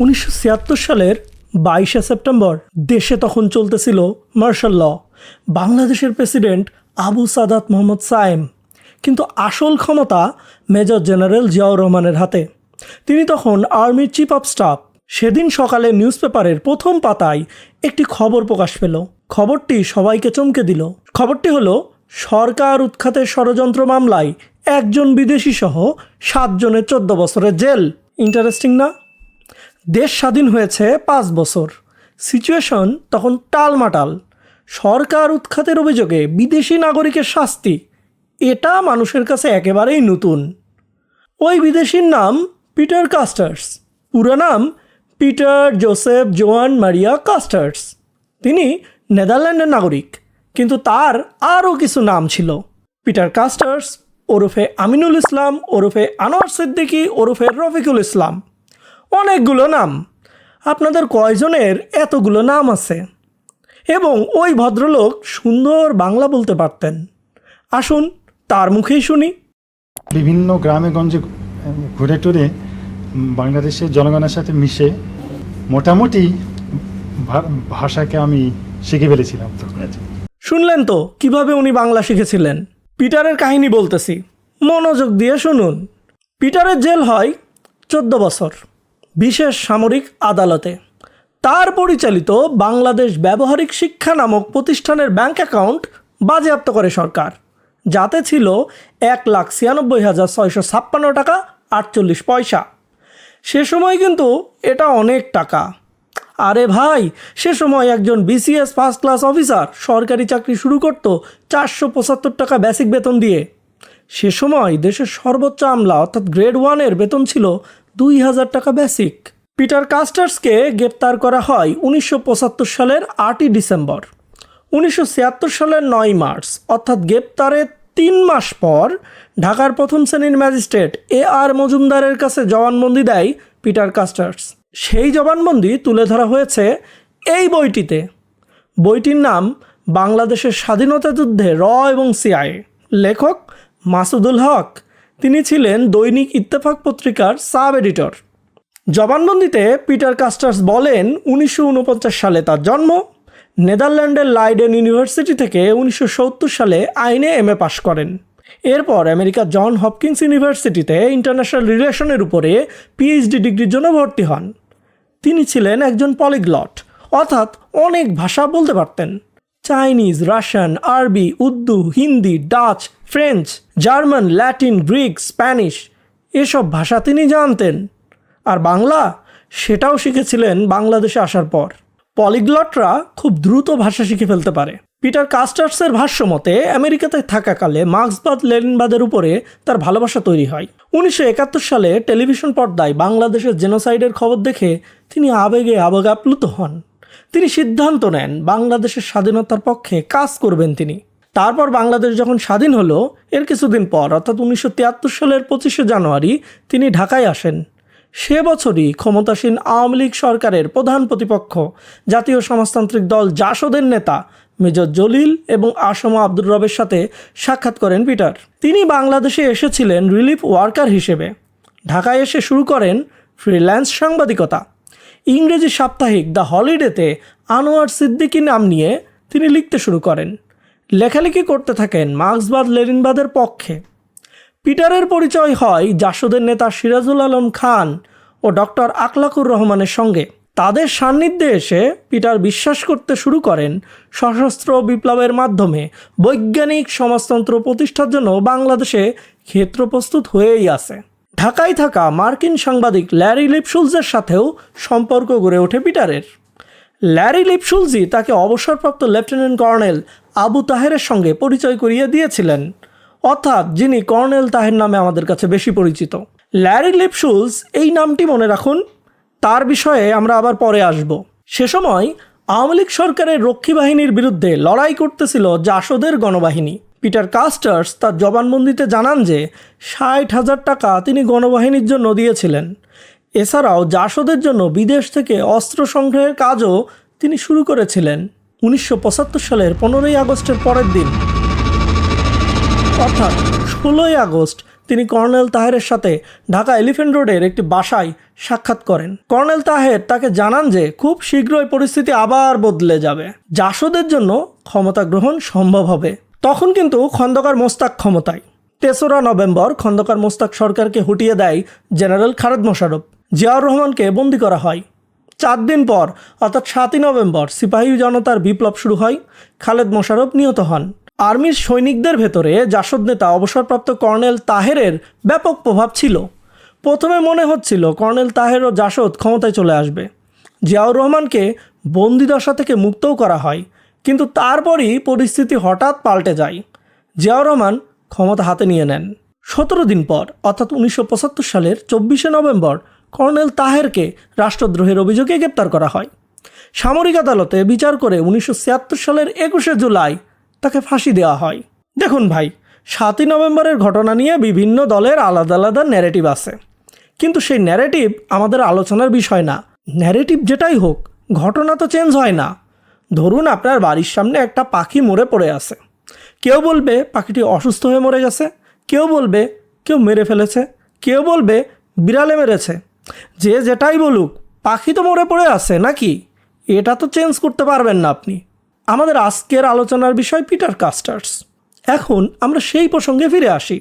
উনিশশো ছিয়াত্তর সালের বাইশে সেপ্টেম্বর দেশে তখন চলতেছিল মার্শাল ল। বাংলাদেশের প্রেসিডেন্ট আবু সাদাত মোহাম্মদ সায়েম। কিন্তু আসল ক্ষমতা মেজর জেনারেল জিয়াউর রহমানের হাতে। তিনি তখন আর্মির চিফ অফ স্টাফ। সেদিন সকালে নিউজ পেপারের প্রথম পাতায় একটি খবর প্রকাশ পেল। খবরটি সবাইকে চমকে দিল। খবরটি হলো, সরকার উৎখাতের ষড়যন্ত্র মামলায় একজন বিদেশি সহ সাতজনের চোদ্দ বছরের জেল। ইন্টারেস্টিং না? দেশ স্বাধীন হয়েছে পাঁচ বছর। সিচুয়েশন তখন টালমাটাল। সরকার উৎখাতের অভিযোগে বিদেশি নাগরিকের শাস্তি। এটা মানুষের কাছে একেবারেই নতুন। ওই বিদেশির নাম পিটার কাস্টার্স। পুরো নাম পিটার জোসেফ জোয়ান মারিয়া কাস্টার্স। তিনি নেদারল্যান্ডের নাগরিক, কিন্তু তার আরও কিছু নাম ছিল। পিটার কাস্টার্স ওরফে আমিনুল ইসলাম, ওরফে আনোয়ার সিদ্দিকী, ওরফে রফিকুল ইসলাম। অনেকগুলো নাম। আপনাদের কয়জনের এতগুলো নাম আছে? এবং ওই ভদ্রলোক সুন্দর বাংলা বলতে পারতেন। আসুন তার মুখেই শুনি। বিভিন্ন গ্রামে গঞ্জে ঘুরে টুরে বাংলাদেশের জনগণের সাথে মিশে মোটামুটি ভাষাকে আমি শিখে ফেলেছিলাম শুনলেন তো কীভাবে উনি বাংলা শিখেছিলেন? পিটারের কাহিনী বলতেছি। মনোযোগ দিয়ে শুনুন। পিটারের জেল হয় চোদ্দ বছর। বিশেষ সামরিক আদালতে। তার পরিচালিত বাংলাদেশ ব্যবহারিক শিক্ষা নামক প্রতিষ্ঠানের ব্যাংক অ্যাকাউন্ট বাজেয়াপ্ত করে সরকার, যাতে ছিল এক লাখ ছিয়ানব্বই হাজার ছয়শো ছাপ্পান্ন টাকা আটচল্লিশ পয়সা। সে সময় কিন্তু এটা অনেক টাকা। আরে ভাই, সে সময় একজন বিসিএস ফার্স্ট ক্লাস অফিসার সরকারি চাকরি শুরু করত চারশো পঁচাত্তর টাকা বেসিক বেতন দিয়ে। সে সময় দেশের সর্বোচ্চ আমলা অর্থাৎ গ্রেড ওয়ানের বেতন ছিল দুই হাজার টাকা বেসিক পিটার কাস্টার্সকে গ্রেপ্তার করা হয় উনিশশো পঁচাত্তর সালের আটই ডিসেম্বর। উনিশশো ছিয়াত্তর সালের নয় মার্চ, অর্থাৎ গ্রেপ্তারের তিন মাস পর ঢাকার প্রথম শ্রেণির ম্যাজিস্ট্রেট এ আর মজুমদারের কাছে জবানবন্দি দেয় পিটার কাস্টার্স সেই জবানবন্দি তুলে ধরা হয়েছে এই বইটিতে। বইটির নাম বাংলাদেশের স্বাধীনতা যুদ্ধে র এবং সিআইএ লেখক মাসুদুল হক তিনি ছিলেন দৈনিক ইত্তেফাক পত্রিকার সাব এডিটর। জবানবন্দিতে পিটার কাস্টার্স বলেন, উনিশশো ঊনপঞ্চাশ সালে তার জন্ম। নেদারল্যান্ডের লাইডেন ইউনিভার্সিটি থেকে উনিশশো সত্তর সালে আইনে এম এ পাশ করেন। এরপর আমেরিকার জন হপকিন্স ইউনিভার্সিটিতে ইন্টারন্যাশনাল রিলেশনের উপরে পিএইচডি ডিগ্রির জন্য ভর্তি হন। তিনি ছিলেন একজন পলিগ্লট, অর্থাৎ অনেক ভাষা বলতে পারতেন। চাইনিজ, রাশিয়ান, আরবি, Urdu, Hindi, Dutch, French, German, Latin, Greek, Spanish, এসব ভাষা তিনি জানতেন। আর বাংলা? সেটাও শিখেছিলেন বাংলাদেশে আসার পর। পলিগ্লটরা খুব দ্রুত ভাষা শিখে ফেলতে পারে। পিটার কাস্টার্সের ভাষ্য মতে আমেরিকাতে থাকাকালে মার্ক্সবাদ, লেনিনবাদের উপরে তার ভালোবাসা তৈরি হয়। উনিশশো একাত্তর সালে টেলিভিশন পর্দায় বাংলাদেশের জেনোসাইডের খবর দেখে তিনি আবেগে আবেগাপ্লুত হন। তিনি সিদ্ধান্ত নেন বাংলাদেশের স্বাধীনতার পক্ষে কাজ করবেন তিনি। তারপর বাংলাদেশ যখন স্বাধীন হলো, এর কিছুদিন পর, অর্থাৎ উনিশশো তিয়াত্তর সালের পঁচিশে জানুয়ারি, তিনি ঢাকায় আসেন। সে বছরই ক্ষমতাসীন আওয়ামী লীগ সরকারের প্রধান প্রতিপক্ষ, জাতীয় সমাজতান্ত্রিক দল জাসদের নেতা মেজর জলিল এবং আসম আব্দুর রবের সাথে সাক্ষাৎ করেন পিটার। তিনি বাংলাদেশে এসেছিলেন রিলিফ ওয়ার্কার হিসেবে। ঢাকায় এসে শুরু করেন ফ্রিল্যান্স সাংবাদিকতা। ইংরেজি সাপ্তাহিক দ্য হলিডেতে আনোয়ার সিদ্দিকী নাম নিয়ে তিনি লিখতে শুরু করেন। লেখালেখি করতে থাকেন মার্ক্সবাদ লেনিনবাদের পক্ষে। পিটারের পরিচয় হয় জাসদের নেতা সিরাজুল আলম খান ও ডক্টর আকলাকুর রহমানের সঙ্গে। তাদের সান্নিধ্যে এসে পিটার বিশ্বাস করতে শুরু করেন সশস্ত্র বিপ্লবের মাধ্যমে। বৈজ্ঞানিক সমাজতন্ত্র প্রতিষ্ঠার জন্য বাংলাদেশে ক্ষেত্র প্রস্তুত হয়েই আছে। ঢাকায় থাকা মার্কিন সাংবাদিক ল্যারি লিপসুলসের সাথেও সম্পর্ক গড়ে ওঠে পিটারের। ল্যারি লিপসুলজি তাকে অবসরপ্রাপ্ত লেফটেন্যান্ট কর্নেল আবু তাহেরের সঙ্গে পরিচয় করিয়ে দিয়েছিলেন। অর্থাৎ যিনি কর্নেল তাহের নামে আমাদের কাছে বেশি পরিচিত। ল্যারি লিপসুলস এই নামটি মনে রাখুন, তার বিষয়ে আমরা আবার পরে আসব। সে সময় আওয়ামী লীগ সরকারের রক্ষী বাহিনীর বিরুদ্ধে লড়াই করতেছিল জাসদের গণবাহিনী। পিটার কাস্টার্স তার জবানবন্দিতে জানান যে ষাট হাজার টাকা তিনি গণবাহিনীর জন্য দিয়েছিলেন। এছাড়াও জাসদের জন্য বিদেশ থেকে অস্ত্র সংগ্রহের কাজও তিনি শুরু করেছিলেন উনিশশো পঁচাত্তর সালের পনেরোই আগস্টের পরের দিন। অর্থাৎ ষোলোই আগস্ট তিনি কর্নেল তাহেরের সাথে ঢাকা এলিফেন্ট রোডের একটি বাসায় সাক্ষাৎ করেন। কর্নেল তাহের তাকে জানান যে খুব শীঘ্রই পরিস্থিতি আবার বদলে যাবে। জাসদের জন্য ক্ষমতা গ্রহণ সম্ভব হবে। তখন কিন্তু খন্দকার মোস্তাক ক্ষমতায়। তেসরা নভেম্বর খন্দকার মোস্তাক সরকারকে হটিয়ে দেয় জেনারেল খালেদ মোশারফ জিয়াউর রহমানকে বন্দি করা হয়। চার দিন পর, অর্থাৎ সাতই নভেম্বর, সিপাহী জনতার বিপ্লব শুরু হয়, খালেদ মোশারফ নিহত হন। আর্মির সৈনিকদের ভেতরে জাসদ নেতা অবসরপ্রাপ্ত কর্নেল তাহেরের ব্যাপক প্রভাব ছিল। প্রথমে মনে হচ্ছিল কর্নেল তাহের ও জাসদ ক্ষমতায় চলে আসবে। জিয়াউর রহমানকে বন্দিদশা থেকে মুক্তও করা হয়। কিন্তু তারপরই পরিস্থিতি হঠাৎ পাল্টে যায়। জিয়াউর রহমান ক্ষমতা হাতে নিয়ে নেন। সতেরো দিন পর, অর্থাৎ উনিশশো পঁচাত্তর সালের চব্বিশে নভেম্বর, কর্নেল তাহেরকে রাষ্ট্রদ্রোহের অভিযোগে গ্রেপ্তার করা হয়। সামরিক আদালতে বিচার করে উনিশশো ছিয়াত্তর সালের একুশে জুলাই তাকে ফাঁসি দেওয়া হয়। দেখুন ভাই, সাতই নভেম্বরের ঘটনা নিয়ে বিভিন্ন দলের আলাদা আলাদা ন্যারেটিভ আছে। কিন্তু সেই ন্যারেটিভ আমাদের আলোচনার বিষয় না। ন্যারেটিভ যেটাই হোক, ঘটনা তো চেঞ্জ হয় না। ধরুন আপনার বাড়ির সামনে একটা পাখি মরে পড়ে আছে। কেউ বলবে পাখিটি অসুস্থ হয়ে মরে গেছে। কেউ বলবে কেউ মেরে ফেলেছে। কেউ বলবে বিড়ালে মেরেছে। যে যেটাই বলুক, পাখি তো মরে পড়ে আছে নাকি? এটা তো চেঞ্জ করতে পারবেন না আপনি। আমাদের আজকের আলোচনার বিষয় পিটার কাস্টার্স। এখন আমরা সেই প্রসঙ্গে ফিরে আসি।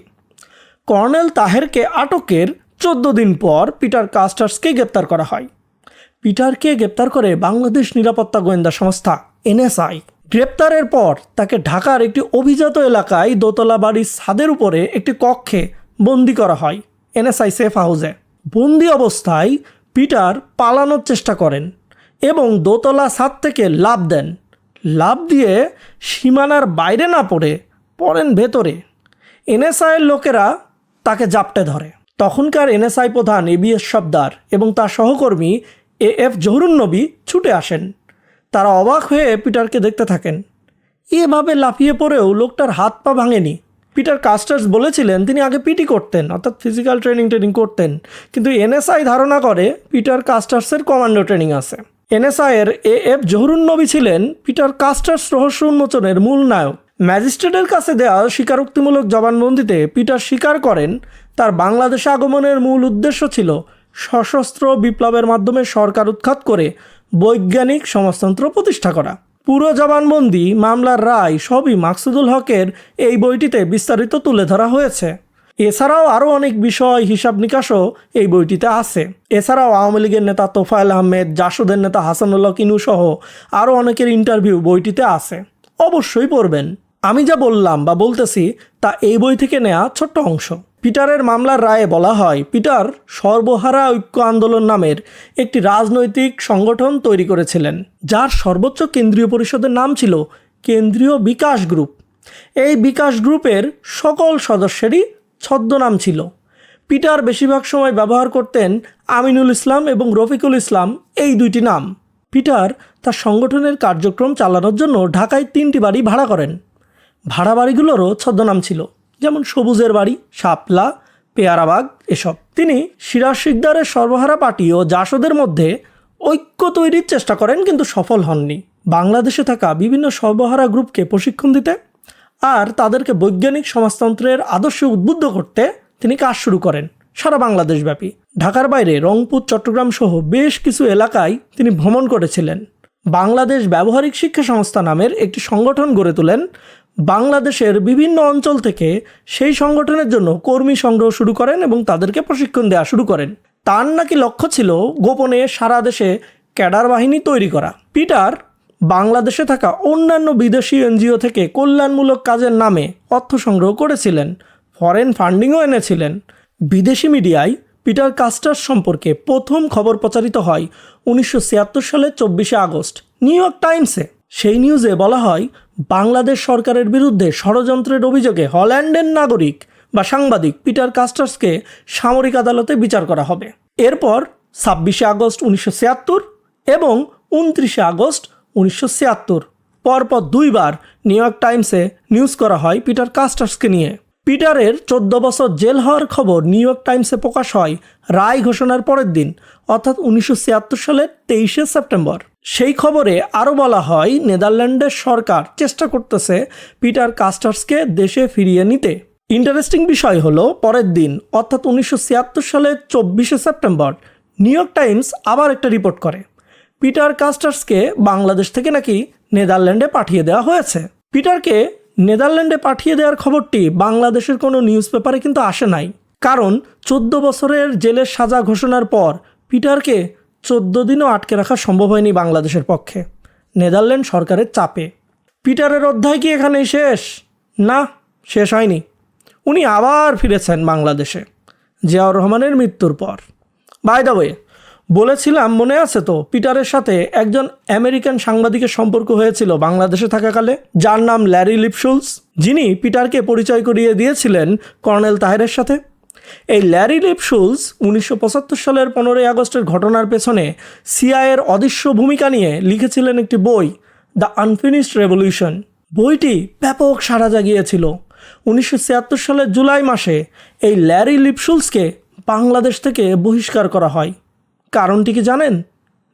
কর্নেল তাহেরকে আটকের চোদ্দ দিন পর পিটার কাস্টার্সকে গ্রেপ্তার করা হয়। পিটারকে গ্রেপ্তার করে বাংলাদেশ নিরাপত্তা গোয়েন্দা সংস্থা, এনএসআই। গ্রেপ্তারের পর তাকে ঢাকার একটি অভিজাত এলাকায় দোতলা বাড়ির ছাদের উপরে একটি কক্ষে বন্দি করা হয়, এনএসআই সেফ হাউসে। বন্দি অবস্থায় পিটার পালানোর চেষ্টা করেন এবং দোতলা ছাদ থেকে লাভ দেন। লাভ দিয়ে সীমানার বাইরে না পড়ে পড়েন ভেতরে। এনএসআইয়ের লোকেরা তাকে জাপটে ধরে। তখনকার এনএসআই প্রধান এবিএস সর্দার এবং তার সহকর্মী এ এফ জহুরুন্নবী ছুটে আসেন। তারা অবাক হয়ে পিটারকে দেখতে থাকেন। এভাবে লাফিয়ে পড়েও লোকটার হাত পা ভাঙেনি। পিটার কাস্টার্স বলেছিলেন, তিনি আগে পিটি করতেন, অর্থাৎ ফিজিক্যাল ট্রেনিং ট্রেনিং করতেন। কিন্তু এনএসআই ধারণা করে পিটার কাস্টার্সের কমান্ডো ট্রেনিং আছে। এনএসআইয়ের এ এফ জহুরুন্নবী ছিলেন পিটার কাস্টার্স রহস্য উন্মোচনের মূল নায়ক। ম্যাজিস্ট্রেটের কাছে দেওয়া স্বীকারোক্তিমূলক জবানবন্দিতে পিটার স্বীকার করেন, তার বাংলাদেশে আগমনের মূল উদ্দেশ্য ছিল সশস্ত্র বিপ্লবের মাধ্যমে সরকার উৎখাত করে বৈজ্ঞানিক সমাজতন্ত্র প্রতিষ্ঠা করা। পুরো জবানবন্দি মামলার রায় সবই মাকসুদুল হকের এই বইটিতে বিস্তারিত তুলে ধরা হয়েছে। এছাড়াও আরও অনেক বিষয় হিসাব নিকাশও এই বইটিতে আছে। এছাড়াও আওয়ামী লীগের নেতা তোফায়েল আহমেদ, জাসুদের নেতা হাসানুল্লাহ কিনু সহ আরও অনেকের ইন্টারভিউ বইটিতে আছে। অবশ্যই পড়বেন। আমি যা বললাম বা বলতেছি তা এই বই থেকে নেওয়া ছোট্ট অংশ। পিটারের মামলার রায়ে বলা হয়, পিটার সর্বহারা ঐক্য আন্দোলন নামের একটি রাজনৈতিক সংগঠন তৈরি করেছিলেন, যার সর্বোচ্চ কেন্দ্রীয় পরিষদের নাম ছিল কেন্দ্রীয় বিকাশ গ্রুপ। এই বিকাশ গ্রুপের সকল সদস্যেরই ছদ্মনাম ছিল। পিটার বেশিরভাগ সময় ব্যবহার করতেন আমিনুল ইসলাম এবং রফিকুল ইসলাম এই দুইটি নাম। পিটার তার সংগঠনের কার্যক্রম চালানোর জন্য ঢাকায় তিনটি বাড়ি ভাড়া করেন। ভাড়া বাড়িগুলোরও ছদ্মনাম ছিল। যেমন সবুজের বাড়ি, শাপলা, পেয়ারাবাগ, এসব। তিনি সিরাজ শিকদারের সর্বহারা পার্টি ও জাসদের মধ্যে ঐক্য তৈরির চেষ্টা করেন কিন্তু সফল হননি। বাংলাদেশে থাকা বিভিন্ন সর্বহারা গ্রুপকে প্রশিক্ষণ দিতে আর তাদেরকে বৈজ্ঞানিক সমাজতন্ত্রের আদর্শে উদ্বুদ্ধ করতে তিনি কাজ শুরু করেন সারা বাংলাদেশব্যাপী। ঢাকার বাইরে রংপুর, চট্টগ্রাম সহ বেশ কিছু এলাকায় তিনি ভ্রমণ করেছিলেন। বাংলাদেশ ব্যবহারিক শিক্ষা সংস্থা নামের একটি সংগঠন গড়ে তোলেন বাংলাদেশের বিভিন্ন অঞ্চল থেকে সেই সংগঠনের জন্য কর্মী সংগ্রহ শুরু করেন এবং তাদেরকে প্রশিক্ষণ দেওয়া শুরু করেন। তার নাকি লক্ষ্য ছিল গোপনে সারা দেশে ক্যাডার বাহিনী তৈরি করা। পিটার, বাংলাদেশে থাকা অন্যান্য বিদেশি এনজিও থেকে কল্যাণমূলক কাজের নামে অর্থ সংগ্রহ করেছিলেন, ফরেন ফান্ডিংও এনেছিলেন। বিদেশি মিডিয়ায় পিটার কাস্টার্স সম্পর্কে প্রথম খবর প্রচারিত হয় উনিশশো ছিয়াত্তর সালের চব্বিশে আগস্ট, নিউ ইয়র্ক টাইমসে। সেই নিউজে বলা হয়, বাংলাদেশ সরকারের বিরুদ্ধে ষড়যন্ত্রের অভিযোগে হল্যান্ডের নাগরিক বা সাংবাদিক পিটার কাস্টার্সকে সামরিক আদালতে বিচার করা হবে। এরপর ছাব্বিশে আগস্ট উনিশশো ছিয়াত্তর এবং উনত্রিশে আগস্ট উনিশশো ছিয়াত্তর। পরপর দুইবার নিউ ইয়র্ক টাইমসে নিউজ করা হয় পিটার কাস্টার্সকে নিয়ে। পিটারের চোদ্দ বছর জেল হওয়ার খবর নিউ ইয়র্ক টাইমসে প্রকাশ হয় রায় ঘোষণার পরের দিন, অর্থাৎ উনিশশো ছিয়াত্তর সালের তেইশে সেপ্টেম্বর। সেই খবরে আরও বলা হয়, নেদারল্যান্ডের সরকার চেষ্টা করতেছে পিটার কাস্টার্সকে দেশে ফিরিয়ে নিতে। ইন্টারেস্টিং বিষয় হলো, পরের দিন, অর্থাৎ উনিশশো ছিয়াত্তর সালের চব্বিশে সেপ্টেম্বর, নিউ ইয়র্ক টাইমস আবার একটা রিপোর্ট করে। পিটার কাস্টার্সকে বাংলাদেশ থেকে নাকি নেদারল্যান্ডে পাঠিয়ে দেওয়া হয়েছে। পিটারকে নেদারল্যান্ডে পাঠিয়ে দেওয়ার খবরটি বাংলাদেশের কোনো নিউজ পেপারে কিন্তু আসে নাই। কারণ চোদ্দ বছরের জেলের সাজা ঘোষণার পর পিটারকে চোদ্দ দিনও আটকে রাখা সম্ভব হয়নি বাংলাদেশের পক্ষে। নেদারল্যান্ড সরকারের চাপে। পিটারের অধ্যায় কি এখানেই শেষ? না, শেষ হয়নি। উনি আবার ফিরেছেন বাংলাদেশে। জিয়াউর রহমানের মৃত্যুর পর। বাই দ্য ওয়ে বলেছিলাম, মনে আছে তো, পিটারের সাথে একজন আমেরিকান সাংবাদিকের সম্পর্ক হয়েছিল বাংলাদেশে থাকাকালে, যার নাম ল্যারি লিপশুলস। যিনি পিটারকে পরিচয় করিয়ে দিয়েছিলেন কর্নেল তাহেরের সাথে। এই ল্যারি লিপশুলস উনিশশো পঁচাত্তর সালের পনেরোই আগস্টের ঘটনার পেছনে সিআইয়ের অদৃশ্য ভূমিকা নিয়ে লিখেছিলেন একটি বই, দ্য আনফিনিশড রেভলিউশন। বইটি ব্যাপক সাড়া জাগিয়েছিল। উনিশশো ছিয়াত্তর সালের জুলাই মাসে এই ল্যারি লিপশুলসকে বাংলাদেশ থেকে বহিষ্কার করা হয়। কারণটি কি জানেন?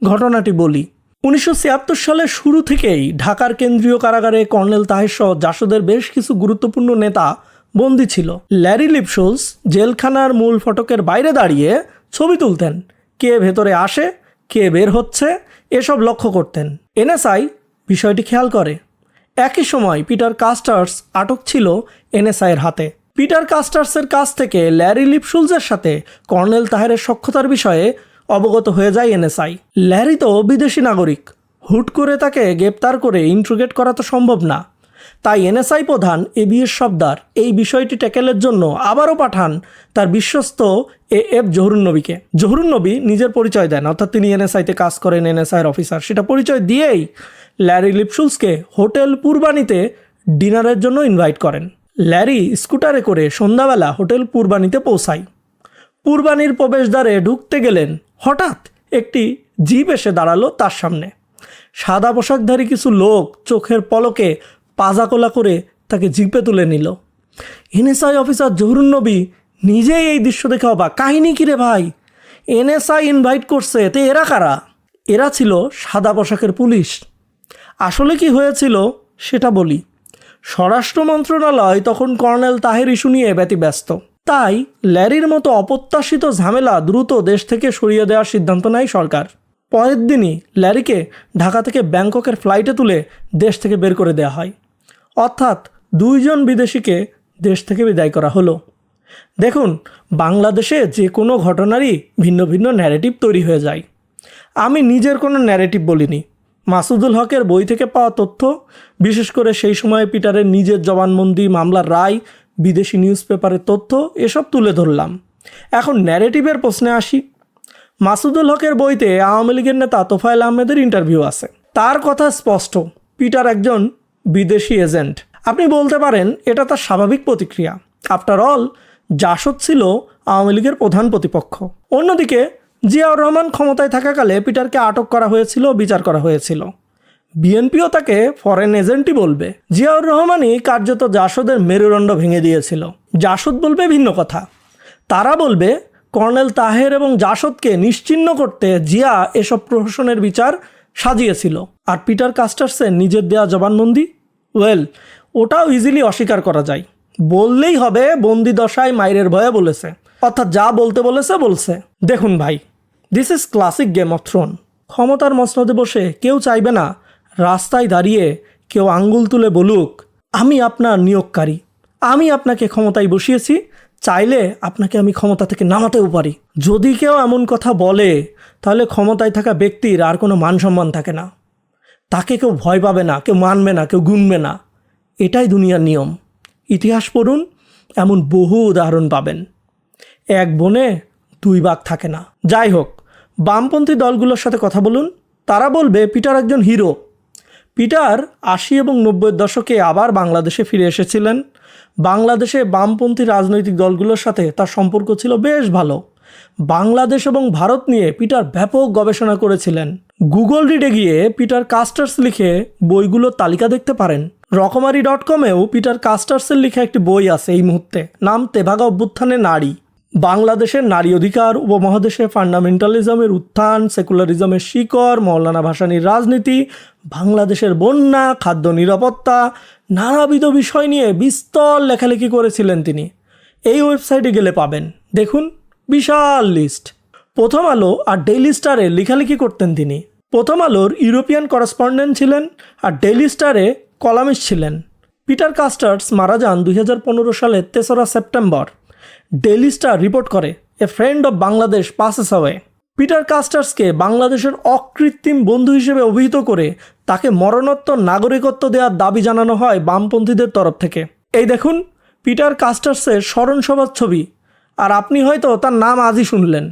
ঘটনাটি বলি। উনিশশো ছিয়াত্তর সালের শুরু থেকেই ঢাকার কেন্দ্রীয় কারাগারে কর্নেল তাহের সহ জাসদের বেশ কিছু গুরুত্বপূর্ণ নেতা বন্দী ছিল। ল্যারি লিপশুলস জেলখানার মূল ফটকের বাইরে দাঁড়িয়ে ছবি তুলতেন। কে ভেতরে আসে, কে বের হচ্ছে, এসব লক্ষ্য করতেন। এনএসআই বিষয়টি খেয়াল করে। একই সময় পিটার কাস্টার্স আটক ছিল এনএসআইয়ের হাতে। পিটার কাস্টার্সের কাছ থেকে ল্যারি লিপসুলসের সাথে কর্নেল তাহেরের সক্ষতার বিষয়ে অবগত হয়ে যায় এনএসআই। ল্যারি তো বিদেশি নাগরিক। হুট করে তাকে গ্রেপ্তার করে ইন্ট্রোগেট করা তো সম্ভব না। তাই এনএসআই প্রধান এবিএস সর্দার এই বিষয়টি ট্যাকেলের জন্য আবারও পাঠান তার বিশ্বস্ত এ এফ জহরুন্নবীকে জহরুন্নবী নিজের পরিচয় দেন, অর্থাৎ তিনি এনএসআইতে কাজ করেন, এনএসআইয়ের অফিসার। সেটা পরিচয় দিয়েই ল্যারি লিপসুলসকে হোটেল পূর্বানিতে ডিনারের জন্য ইনভাইট করেন। ল্যারি স্কুটারে করে সন্ধ্যাবেলা হোটেল পূর্বানিতে পৌঁছায়। পূর্বানির প্রবেশদ্বারে ঢুকতে গেলেন। হঠাৎ একটি জিপ এসে দাঁড়াল তার সামনে। সাদা পোশাকধারী কিছু লোক চোখের পলকে পাজাকোলা করে তাকে জিপে তুলে নিল। এনএসআই অফিসার জহুরুন্নবী নিজেই এই দৃশ্য দেখে অবাক। কাহিনী কিরে ভাই? এনএসআই ইনভাইট করছে, তে এরা কারা? এরা ছিল সাদা পোশাকের পুলিশ। আসলে কি হয়েছিল সেটা বলি। স্বরাষ্ট্র মন্ত্রণালয় তখন কর্নেল তাহের ইস্যু নিয়ে ব্যতিব্যস্ত। তাই ল্যারির মতো অপ্রত্যাশিত ঝামেলা দ্রুত দেশ থেকে সরিয়ে দেওয়ার সিদ্ধান্ত নেয় সরকার। পরের দিনই ল্যারিকে ঢাকা থেকে ব্যাংককের ফ্লাইটে তুলে দেশ থেকে বের করে দেওয়া হয়। অর্থাৎ দুইজন বিদেশিকে দেশ থেকে বিদায় করা হলো। দেখুন, বাংলাদেশে যে কোনো ঘটনারই ভিন্ন ভিন্ন ন্যারেটিভ তৈরি হয়ে যায়। আমি নিজের কোনো ন্যারেটিভ বলিনি। মাসুদুল হকের বই থেকে পাওয়া তথ্য, বিশেষ করে সেই সময় পিটারের নিজের জবানবন্দি মামলার রায় বিদেশি নিউজ পেপারের তথ্য এসব তুলে ধরলাম। এখন ন্যারেটিভের প্রশ্নে আসি। মাসুদুল হকের বইতে আওয়ামী লীগের নেতা তোফায়েল আহমেদের ইন্টারভিউ আছে। তার কথা স্পষ্ট, পিটার একজন বিদেশি এজেন্ট আপনি বলতে পারেন, এটা তার স্বাভাবিক প্রতিক্রিয়া। আফটার অল জাসদ ছিল আওয়ামী লীগের প্রধান প্রতিপক্ষ। অন্যদিকে, জিয়াউর রহমান ক্ষমতায় থাকাকালে পিটারকে আটক করা হয়েছিল, বিচার করা হয়েছিল। বিএনপিও তাকে ফরেন এজেন্টই বলবে। জিয়াউর রহমানই কার্যত জাসদের মেরুদণ্ড ভেঙে দিয়েছিল। জাসদ বলবে ভিন্ন কথা। তারা বলবে, কর্নেল তাহের এবং জাসদকে নিশ্চিহ্ন করতে জিয়া এসব প্রহসনের বিচার সাজিয়েছিল। আর পিটার কাস্টার্সের নিজের দেয়া জবানবন্দি? ওয়েল, ওটাও ইজিলি অস্বীকার করা যায়। বললেই হবে, বন্দি দশায় মায়ের ভয়ে বলেছে। অর্থাৎ যা বলতে বলেছে, বলছে। দেখুন ভাই this is classic game of throne ক্ষমতার মসনদে বসে কেউ চাইবে না রাস্তায় দাঁড়িয়ে কেউ আঙ্গুল তুলে বলুক, আমি আপনার নিয়োগকারী। আমি আপনাকে ক্ষমতায় বসিয়েছি, চাইলে আপনাকে আমি ক্ষমতা থেকে নামাতেও পারি। যদি কেউ এমন কথা বলে, তাহলে ক্ষমতায় থাকা ব্যক্তির আর কোনো মান সম্মান থাকে না। তাকে কেউ ভয় পাবে না, কেউ মানবে না, কেউ গুনবে না। এটাই দুনিয়ার নিয়ম। ইতিহাস পড়ুন, এমন বহু উদাহরণ পাবেন। এক বনে দুই বাঘ থাকে না। যাই হোক, বামপন্থী দলগুলোর সাথে কথা বলুন। তারা বলবে, পিটার একজন হিরো। পিটার আশি এবং নব্বইয়ের দশকে আবার বাংলাদেশে ফিরে এসেছিলেন। বাংলাদেশে বামপন্থী রাজনৈতিক দলগুলোর সাথে তার সম্পর্ক ছিল বেশ ভালো। বাংলাদেশ এবং ভারত নিয়ে পিটার ব্যাপক গবেষণা করেছিলেন। গুগল রিডে গিয়ে পিটার কাস্টার্স লিখে বইগুলোর তালিকা দেখতে পারেন। রকমারি ডট কমেও পিটার কাস্টার্সের লেখা একটি বই আছে এই মুহূর্তে। নাম তেভাগা অভ্যুত্থানে নারী। বাংলাদেশের নারী অধিকার উপমহাদেশে ফান্ডামেন্টালিজমের উত্থান, সেকুলারিজমের শিকড়, মৌলানা ভাসানির রাজনীতি, বাংলাদেশের বন্যা, খাদ্য নিরাপত্তা, নানাবিধ বিষয় নিয়ে বিস্তর লেখালেখি করেছিলেন তিনি। এই ওয়েবসাইটে গেলে পাবেন। দেখুন, বিশাল লিস্ট। প্রথম আলো আর ডেইলি স্টারে লেখালেখি করতেন তিনি। প্রথম আলোর ইউরোপিয়ান করেসপন্ডেন্ট ছিলেন আর ডেইলি স্টারে কলামিস্ট ছিলেন। পিটার কাস্টার্স মারা যান দুই হাজার পনেরো সালের তেসরা সেপ্টেম্বর। ডেইলি স্টার রিপোর্ট করে a friend of Bangladesh passes away Peter কাস্টার্সকে বাংলাদেশের অকৃত্রিম বন্ধু হিসেবে অভিহিত করে তাকে মরণোত্তর নাগরিকত্ব দেওয়ার দাবি জানানো হয় বামপন্থীদের তরফ থেকে। এই দেখুন পিটার কাস্টার্সের স্মরণসভার ছবি, আর আপনি হয়তো তার নাম আজই শুনলেন।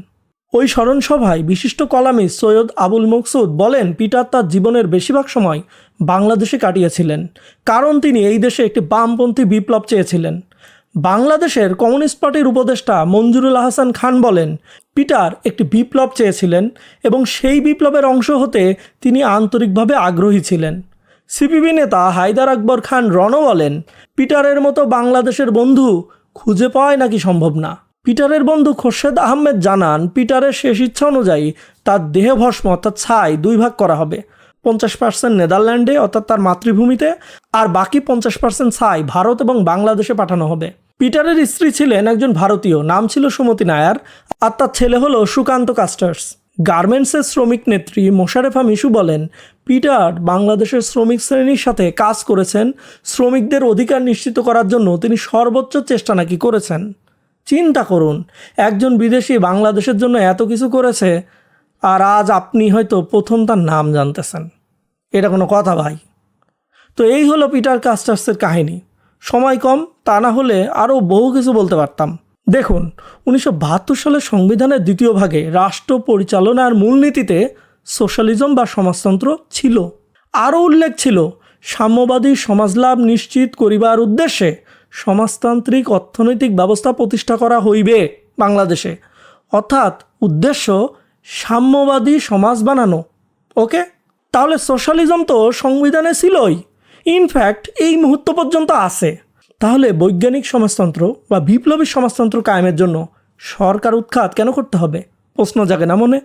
ওই স্মরণসভায় বিশিষ্ট কলামী সৈয়দ আবুল মকসুদ বলেন পিটার তার জীবনের বেশিরভাগ সময় বাংলাদেশে কাটিয়েছিলেন। কারণ তিনি এই দেশে একটি বামপন্থী বিপ্লব চেয়েছিলেন। বাংলাদেশের কমিউনিস্ট পার্টির উপদেষ্টা মঞ্জুরুল আহসান খান বলেন, পিটার একটি বিপ্লব চেয়েছিলেন এবং সেই বিপ্লবের অংশ হতে তিনি আন্তরিকভাবে আগ্রহী ছিলেন। সিপিবি নেতা হায়দার আকবর খান রণ বলেন, পিটারের মতো বাংলাদেশের বন্ধু খুঁজে পাওয়াই নাকি সম্ভব না। পিটারের বন্ধু খোরশেদ আহমেদ জানান, পিটারের শেষ ইচ্ছা অনুযায়ী তার দেহভস্ম অর্থাৎ ছাই দুই ভাগ করা হবে। পঞ্চাশ পার্সেন্ট নেদারল্যান্ডে, অর্থাৎ তার মাতৃভূমিতে, আর বাকি পঞ্চাশ পার্সেন্ট ছাই ভারত এবং বাংলাদেশে পাঠানো হবে। পিটারের স্ত্রী ছিলেন একজন ভারতীয়, নাম ছিল সুমতি নায়ার, আর তার ছেলে হলো সুকান্ত কাস্টার্স। গার্মেন্টসের শ্রমিক নেত্রী মোশারেফা মিশু বলেন, পিটার বাংলাদেশের শ্রমিক শ্রেণির সাথে কাজ করেছেন, শ্রমিকদের অধিকার নিশ্চিত করার জন্য তিনি সর্বোচ্চ চেষ্টা নাকি করেছেন। চিন্তা করুন, একজন বিদেশি বাংলাদেশের জন্য এত কিছু করেছে, আর আজ আপনি হয়তো প্রথম তার নাম জানতেছেন। এটা কোনো কথা ভাই। তো এই হলো পিটার কাস্টার্সের কাহিনী। সময় কম, তা না হলে আরও বহু কিছু বলতে পারতাম। দেখুন, উনিশশো বাহাত্তর সালের সংবিধানের দ্বিতীয় ভাগে রাষ্ট্র পরিচালনার মূলনীতিতে সোশ্যালিজম বা সমাজতন্ত্র ছিল। আরও উল্লেখ ছিল, সাম্যবাদী সমাজলাভ নিশ্চিত করিবার উদ্দেশ্যে সমাজতান্ত্রিক অর্থনৈতিক ব্যবস্থা প্রতিষ্ঠা করা হইবে বাংলাদেশে। অর্থাৎ উদ্দেশ্য সাম্যবাদী সমাজ বানানো। ওকে? তাহলে সোশ্যালিজম তো সংবিধানে ছিলই। ইনফ্যাক্ট এই মুহূর্ত পর্যন্ত আছে। তাহলে বৈজ্ঞানিক সমাজতন্ত্র বা বিপ্লবী সমাজতন্ত্র কায়েমের জন্য সরকার উৎখাত কেন করতে হবে? প্রশ্ন জাগে না মনে?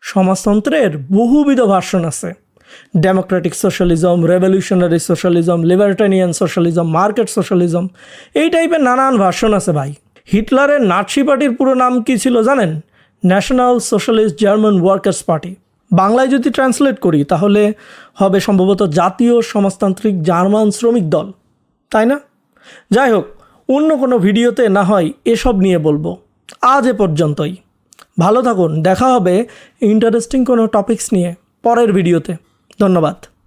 সমাজতন্ত্রের বহুবিধ ভার্সন আছে। Democratic socialism revolutionary socialism libertarian socialism market socialism এই টাইপের নানান ভার্সন আছে ভাই। হিটলারের নাটসি পার্টির পুরো নাম কি ছিল জানেন? National socialist German workers party বাংলায় যদি ট্রান্সলেট করি, তাহলে হবে সম্ভবত জাতীয় সমাজতান্ত্রিক জার্মান শ্রমিক দল। তাই না? যাই হোক, অন্য কোনো ভিডিওতে না হয় এসব নিয়ে বলব। আজ এ পর্যন্তই। ভালো থাকুন। দেখা হবে ইন্টারেস্টিং কোনো টপিকস নিয়ে পরের ভিডিওতে। ধন্যবাদ।